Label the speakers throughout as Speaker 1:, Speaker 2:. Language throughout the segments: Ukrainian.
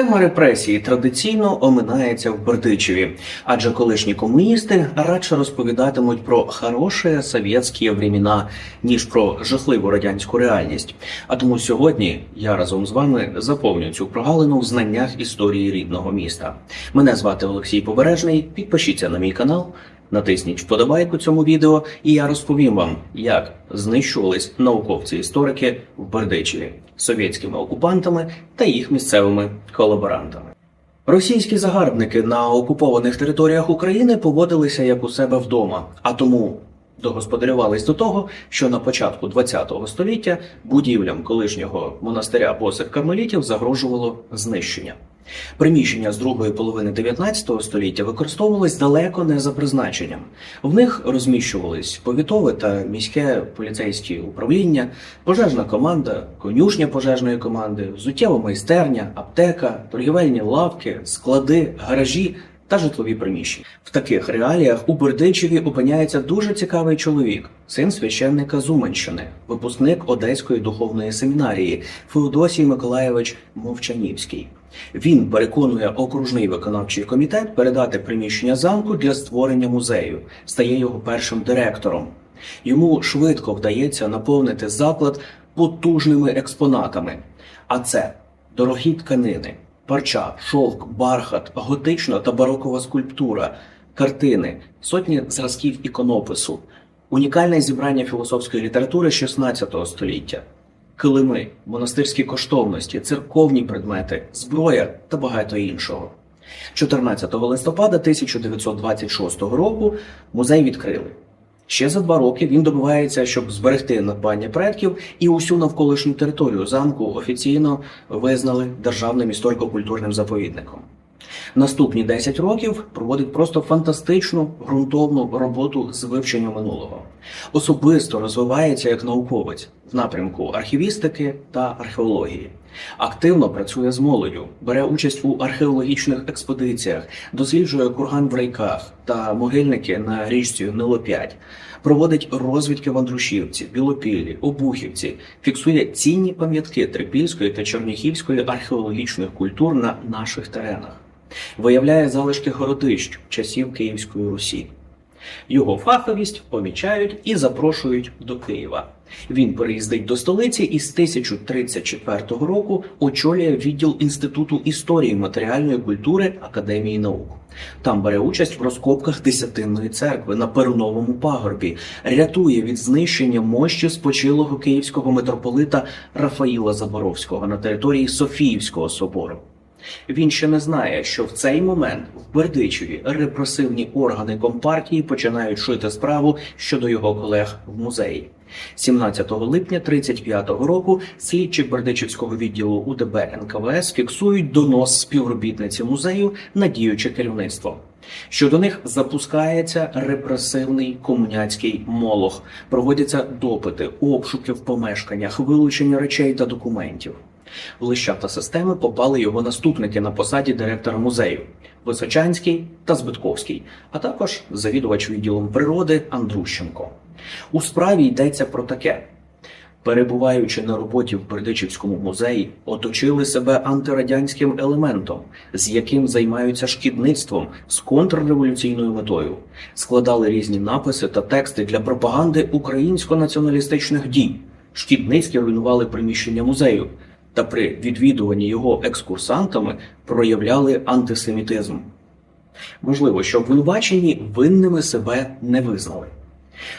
Speaker 1: Тема репресії традиційно оминається в Бердичеві, адже колишні комуністи радше розповідатимуть про хороші совєтські времена, ніж про жахливу радянську реальність. А тому сьогодні я разом з вами заповню цю прогалину в знаннях історії рідного міста. Мене звати Олексій Побережний. Підпишіться на мій канал. Натисніть вподобайку цьому відео, і я розповім вам, як знищувались науковці-історики в Бердичеві совєтськими окупантами та їх місцевими колаборантами. Російські загарбники на окупованих територіях України поводилися як у себе вдома, а тому догосподарювались до того, що на початку ХХ століття будівлям колишнього монастиря босих кармелітів загрожувало знищення. Приміщення з другої половини 19 століття використовувались далеко не за призначенням. В них розміщувались повітове та міське поліцейське управління, пожежна команда, конюшня пожежної команди, взуттєва майстерня, аптека, торгівельні лавки, склади, гаражі та житлові приміщення. В таких реаліях у Бердичеві опиняється дуже цікавий чоловік, син священника Зуманщини, випускник Одеської духовної семінарії Феодосій Миколаєвич Мовчанівський. Він переконує окружний виконавчий комітет передати приміщення замку для створення музею, стає його першим директором. Йому швидко вдається наповнити заклад потужними експонатами. А це дорогі тканини, парча, шовк, бархат, готична та барокова скульптура, картини, сотні зразків іконопису, унікальне зібрання філософської літератури 16 століття, килими, монастирські коштовності, церковні предмети, зброя та багато іншого. 14 листопада 1926 року музей відкрили. Ще за два роки він добивається, щоб зберегти надбання предків, і усю навколишню територію замку офіційно визнали державним історико-культурним заповідником. Наступні 10 років проводить просто фантастичну ґрунтовну роботу з вивчення минулого. Особисто розвивається як науковець в напрямку архівістики та археології. Активно працює з молоддю, бере участь у археологічних експедиціях, досліджує курган в райках та могильники на річці Нило-5, проводить розвідки в Андрушівці, Білопіллі, Обухівці, фіксує цінні пам'ятки Трипільської та Черніхівської археологічних культур на наших теренах, виявляє залишки городищ часів Київської Русі. Його фаховість помічають і запрошують до Києва. Він переїздить до столиці і з 1034 року очолює відділ Інституту історії матеріальної культури Академії наук. Там бере участь в розкопках Десятинної церкви на Перуновому пагорбі, рятує від знищення мощі спочилого київського митрополита Рафаїла Заборовського на території Софіївського собору. Він ще не знає, що в цей момент в Бердичеві репресивні органи компартії починають шити справу щодо його колег в музеї. 17 липня 35-го року слідчі Бердичівського відділу УДБ НКВС фіксують донос співробітниці музею на діюче керівництво. Щодо них запускається репресивний комуняцький молох, проводяться допити, обшуки в помешканнях, вилучення речей та документів. В лищата системи попали його наступники на посаді директора музею Височанський та Збитковський, а також завідувач відділом природи Андрущенко. У справі йдеться про таке. Перебуваючи на роботі в Бердичівському музеї, оточили себе антирадянським елементом, з яким займаються шкідництвом з контрреволюційною метою, складали різні написи та тексти для пропаганди українсько-націоналістичних дій. Шкідницькі руйнували приміщення музею та при відвідуванні його екскурсантами проявляли антисемітизм. Можливо, що обвинувачені винними себе не визнали.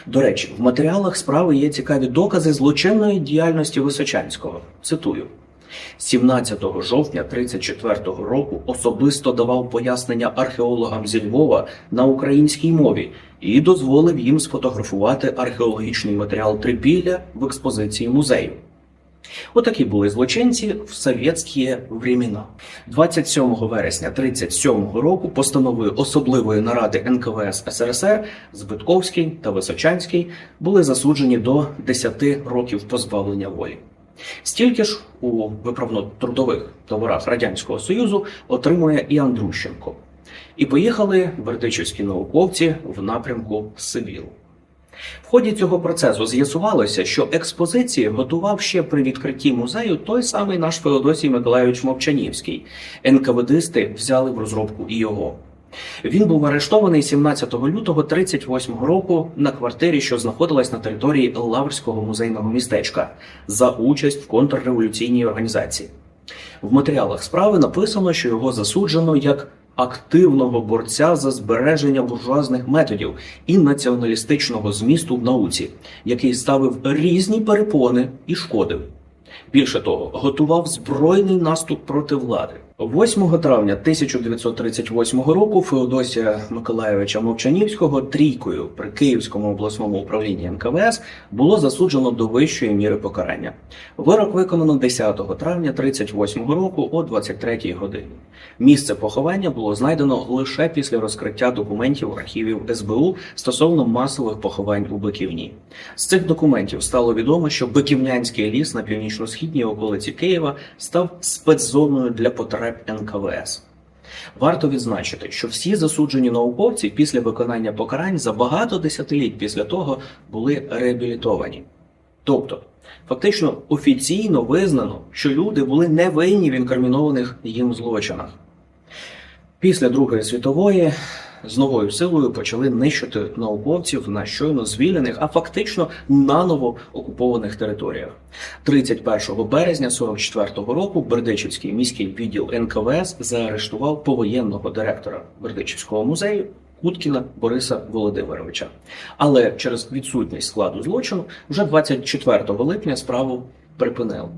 Speaker 1: До речі, в матеріалах справи є цікаві докази злочинної діяльності Височанського. Цитую. 17 жовтня 34-го року особисто давав пояснення археологам зі Львова на українській мові і дозволив їм сфотографувати археологічний матеріал Трипілля в експозиції музею. Отакі були злочинці в совєтські времена. 27 вересня 37 року постановою особливої наради НКВС СРСР Збитковський та Височанський були засуджені до 10 років позбавлення волі. Стільки ж у виправно-трудових товарах Радянського Союзу отримує і Андрущенко. І поїхали бердичівські науковці в напрямку Сивілу. В ході цього процесу з'ясувалося, що експозиції готував ще при відкритті музею той самий наш Феодосій Миколайович Мовчанівський. НКВДисти взяли в розробку і його. Він був арештований 17 лютого 38 року на квартирі, що знаходилась на території Лаврського музейного містечка, за участь в контрреволюційній організації. В матеріалах справи написано, що його засуджено як активного борця за збереження буржуазних методів і націоналістичного змісту в науці, який ставив різні перепони і шкодив. Більше того, готував збройний наступ проти влади. 8 травня 1938 року Феодосія Миколайовича Мовчанівського трійкою при Київському обласному управлінні НКВС було засуджено до вищої міри покарання. Вирок виконано 10 травня 1938 року о 23 годині. Місце поховання було знайдено лише після розкриття документів архівів СБУ стосовно масових поховань у Биківні. З цих документів стало відомо, що Биківнянський ліс на північно-східній околиці Києва став спецзоною для потреб НКВС. Варто відзначити, що всі засуджені науковці після виконання покарань за багато десятиліть після того були реабілітовані. Тобто, фактично офіційно визнано, що люди були невинні в інкримінованих їм злочинах. Після Другої світової з новою силою почали нищити науковців на щойно звільнених, а фактично наново окупованих територіях. 31 березня 44 року Бердичівський міський відділ НКВС заарештував повоєнного директора Бердичівського музею Куткіна Бориса Володимировича. Але через відсутність складу злочину вже 24 липня справу припинили.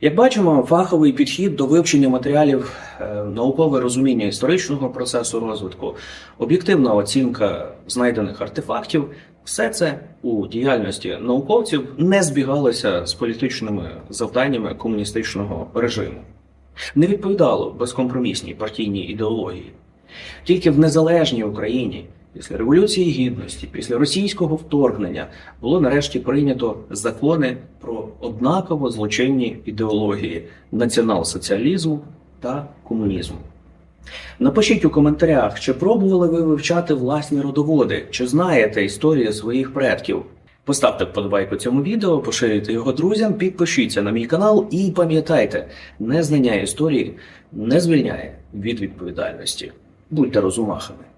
Speaker 1: Як бачимо, фаховий підхід до вивчення матеріалів, е, наукове розуміння історичного процесу розвитку, об'єктивна оцінка знайдених артефактів, все це у діяльності науковців не збігалося з політичними завданнями комуністичного режиму, не відповідало безкомпромісній партійній ідеології. Тільки в незалежній Україні після Революції Гідності, після російського вторгнення було нарешті прийнято закони про однаково злочинні ідеології націонал-соціалізму та комунізму. Напишіть у коментарях, чи пробували ви вивчати власні родоводи, чи знаєте історію своїх предків. Поставте вподобайку цьому відео, поширюйте його друзям, підпишіться на мій канал і пам'ятайте, незнання історії не звільняє від відповідальності. Будьте розумахами.